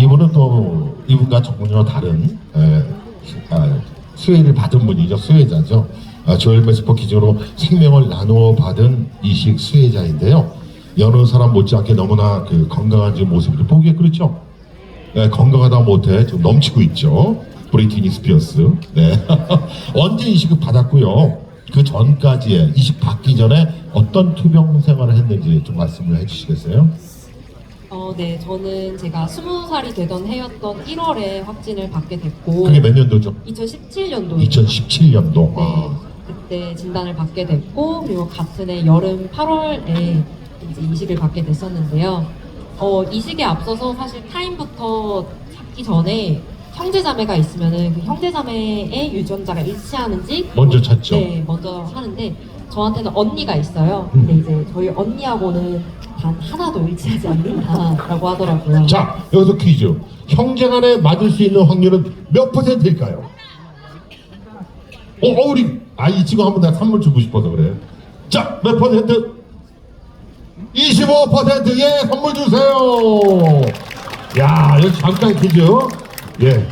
이분은 또 이분과 전혀 다른 에, 아, 수혜를 받은 분이죠. 수혜자죠. 아, 조엘 메스퍼 기준으로 생명을 나누어 받은 이식 수혜자인데요. 여느 사람 못지않게 너무나 그 건강한 모습을 보기에 그렇죠. 네, 건강하다 못해 지금 넘치고 있죠. 브리티니 스피어스. 네. 언제 이식을 받았고요. 그 전까지의 이식 받기 전에 어떤 투병 생활을 했는지 좀 말씀을 해주시겠어요? 어, 네, 저는 제가 스무 살이 되던 해였던 1월에 확진을 받게 됐고, 그게 몇 년도죠? 2017년도에 2017년도. 네, 그때 진단을 받게 됐고, 그리고 같은 해 여름 8월에 이제 이식을 받게 됐었는데요. 어, 이식에 앞서서 사실 타임부터 잡기 전에 형제자매가 있으면은 그 형제자매의 유전자가 일치하는지 먼저 찾죠. 네, 먼저 하는데 저한테는 언니가 있어요. 근데 이제 저희 언니하고는 단 하나도 일치하지 않는다라고 하더라고요. 자, 여기서 퀴즈. 형제 간에 맞을 수 있는 확률은 몇 퍼센트일까요? 어, 어 우리 아이 친구 한번 내가 선물 주고 싶어서 그래. 자, 몇 퍼센트? 25% 예, 선물 주세요. 야, 여기 잠깐 퀴즈. 예.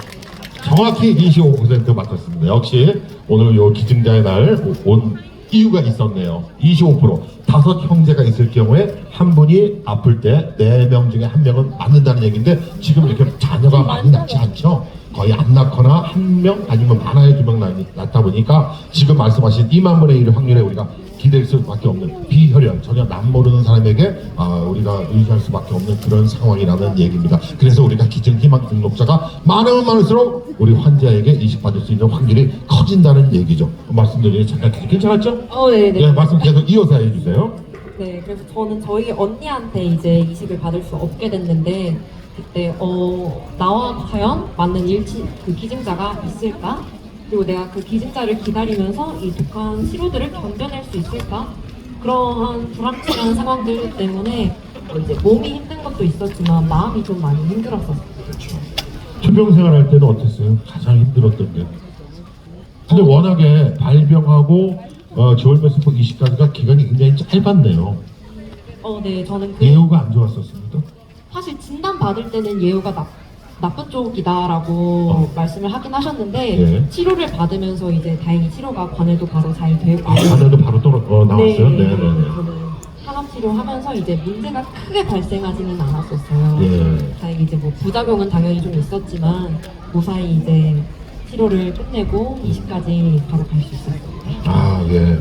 정확히 25% 맞췄습니다. 역시 오늘 요 기증자의 날 온 이유가 있었네요. 25% 다섯 형제가 있을 경우에 한 분이 아플 때 네 명 중에 한 명은 맞는다는 얘기인데 지금 이렇게 자녀가 많이 낳지 않죠. 거의 안 낳거나 한 명 아니면 하나에 두명 낳다 보니까 지금 말씀하신 2만 분의 1의 확률에 우리가 기댈 수밖에 없는 비혈연 전혀 남 모르는 사람에게 아, 우리가 의지할 수밖에 없는 그런 상황이라는 얘기입니다. 그래서 우리가 기증 희망 등록자가 많으면 많을수록 우리 환자에게 이식받을 수 있는 확률이 커진다는 얘기죠. 말씀드리니 잠깐 괜찮았죠? 어, 네, 네. 네, 말씀 계속 이어서 해주세요. 네, 그래서 저는 저희 언니한테 이제 이식을 받을 수 없게 됐는데 그때 어 나와 과연 맞는 일치 그 기증자가 있을까? 그리고 내가 그 기증자를 기다리면서 이 독한 치료들을 견뎌낼 수 있을까? 그러한 불확실한 상황들 때문에 어, 이제 몸이 힘든 것도 있었지만 마음이 좀 많이 힘들었었어요. 그렇죠. 투병 생활할 때는 어땠어요? 가장 힘들었던 게. 근데 워낙에 발병하고 어, 메스포 이식까지가 기간이 굉장히 짧았네요. 어, 네, 저는 그 예후가 안 진단 받을 때는 예후가 나, 나쁜 쪽이다라고 어. 말씀을 하긴 하셨는데 네. 치료를 받으면서 이제 다행히 치료가 관해도 바로 잘 되고 아, 하나도 바로 떨어 어, 나왔어요. 네, 네, 네. 저는 항암 치료하면서 이제 문제가 크게 발생하지는 않았었어요. 예. 다행히 이제 뭐 부작용은 당연히 좀 있었지만 무사히 이제 치료를 끝내고 20까지 바로 갈 수 있었어요. 아, 예.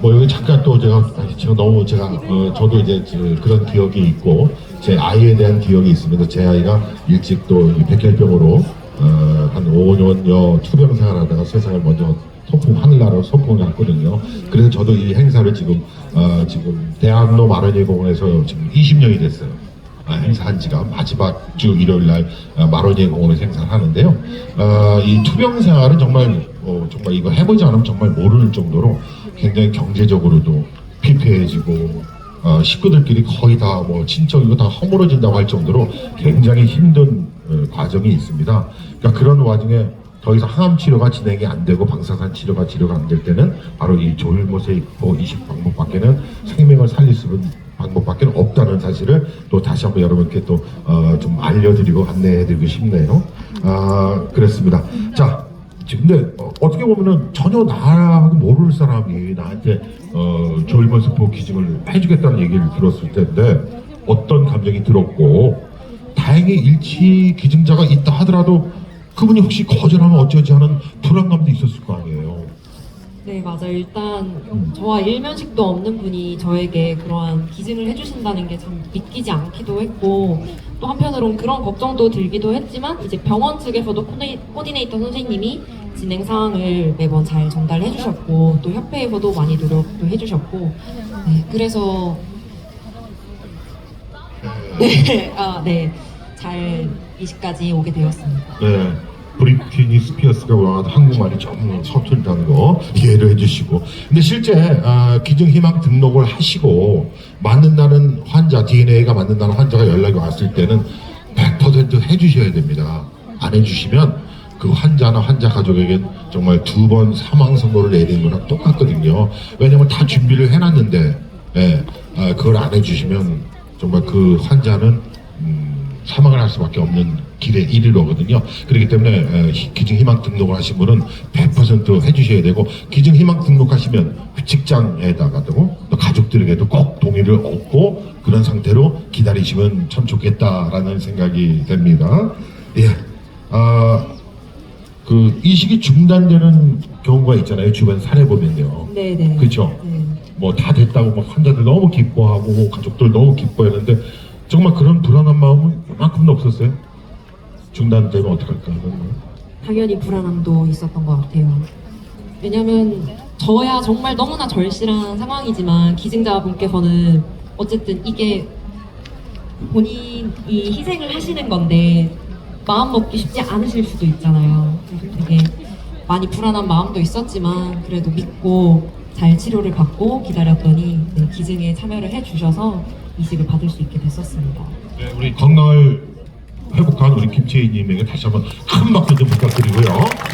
뭐 여기 잠깐 또 제가 아니, 제가 너무 제가 어, 저도 이제 그- 그런 기억이 있고 제 아이에 대한 기억이 있습니다. 제 아이가 일찍 또이 백혈병으로 어, 한 5년여 투병 생활하다가 세상을 먼저 소풍 하늘나라로 갔거든요. 그래서 저도 이 행사를 지금 어, 지금 대학로 마로니에공원에서 지금 20년이 됐어요. 아, 행사한 지가 마지막 주 일요일 날 어, 마로니에 공원에서 행사를 하는데요. 어, 이 투병 생활은 정말 어, 정말 이거 해보지 않으면 정말 모르는 정도로 굉장히 경제적으로도 피폐해지고 어, 식구들끼리 거의 다 뭐 친척이고 다 허물어진다고 할 정도로 굉장히 힘든 어, 과정이 있습니다. 그러니까 그런 와중에 더 이상 항암 치료가 진행이 안 되고 방사선 치료가 치료가 안 될 때는 바로 이 조혈모세 입고 이식 방법밖에는 생명을 살릴 수 있는 방법밖에 없다는 사실을 또 다시 한번 여러분께 또좀 알려드리고 안내해드리고 싶네요. 아 그렇습니다. 자 근데 어, 어떻게 보면은 전혀 나하고 모르는 사람이 나한테 어, 조일번 스포 기증을 해주겠다는 얘기를 들었을 텐데 어떤 감정이 들었고 다행히 일치 기증자가 있다 하더라도 그분이 혹시 거절하면 어쩌지 하는 불안감도 있었을 거 아니에요. 네, 맞아요. 일단 저와 일면식도 없는 분이 저에게 그러한 기증을 해주신다는 게 참 믿기지 않기도 했고 또 한편으론 그런 걱정도 들기도 했지만 이제 병원 측에서도 코디, 코디네이터 선생님이 진행 사항을 매번 잘 전달해 주셨고 또 협회에서도 많이 노력도 해 주셨고 네, 그래서 네, 아, 네, 잘 20까지 오게 되었습니다. 네. 브리티니 스피어스가 원하는 한국말이 좀 서툴다는 거 이해를 해주시고. 근데 실제 아, 기증 희망 등록을 하시고 맞는다는 환자 DNA가 맞는다는 환자가 연락이 왔을 때는 100% 해주셔야 됩니다. 안 해주시면 그 환자나 환자 가족에겐 정말 두 번 사망 선고를 내리는 거랑 똑같거든요. 왜냐면 다 준비를 해놨는데 예, 아, 그걸 안 해주시면 정말 그 환자는 음, 사망을 할 수밖에 없는 길에 이르거든요. 그렇기 때문에 에, 히- 기증희망 등록을 하신 분은 100% 해주셔야 되고 기증희망 등록하시면 직장에다가도 또 가족들에게도 꼭 동의를 얻고 그런 상태로 기다리시면 참 좋겠다라는 생각이 됩니다. 예, 아, 그 이식이 중단되는 경우가 있잖아요. 주변 사례 보면요. 네네. 그쵸? 네. 뭐다 됐다고 막 환자들 너무 기뻐하고 가족들 너무 기뻐했는데 정말 그런 불안한 마음은 이만큼도 없었어요. 중단되면 어떡할까? 그런 거. 당연히 불안함도 있었던 것 같아요. 왜냐면 저야 정말 너무나 절실한 상황이지만 기증자분께서는 어쨌든 이게 본인이 희생을 하시는 건데 마음 먹기 쉽지 않으실 수도 있잖아요. 그래서 되게 많이 불안한 마음도 있었지만 그래도 믿고 잘 치료를 받고 기다렸더니 네, 기증에 참여를 해주셔서 이식을 받을 수 있게 됐었습니다. 네, 우리 건강을 회복한 우리 김채희님에게 다시 한번 큰 박수 좀 부탁드리고요.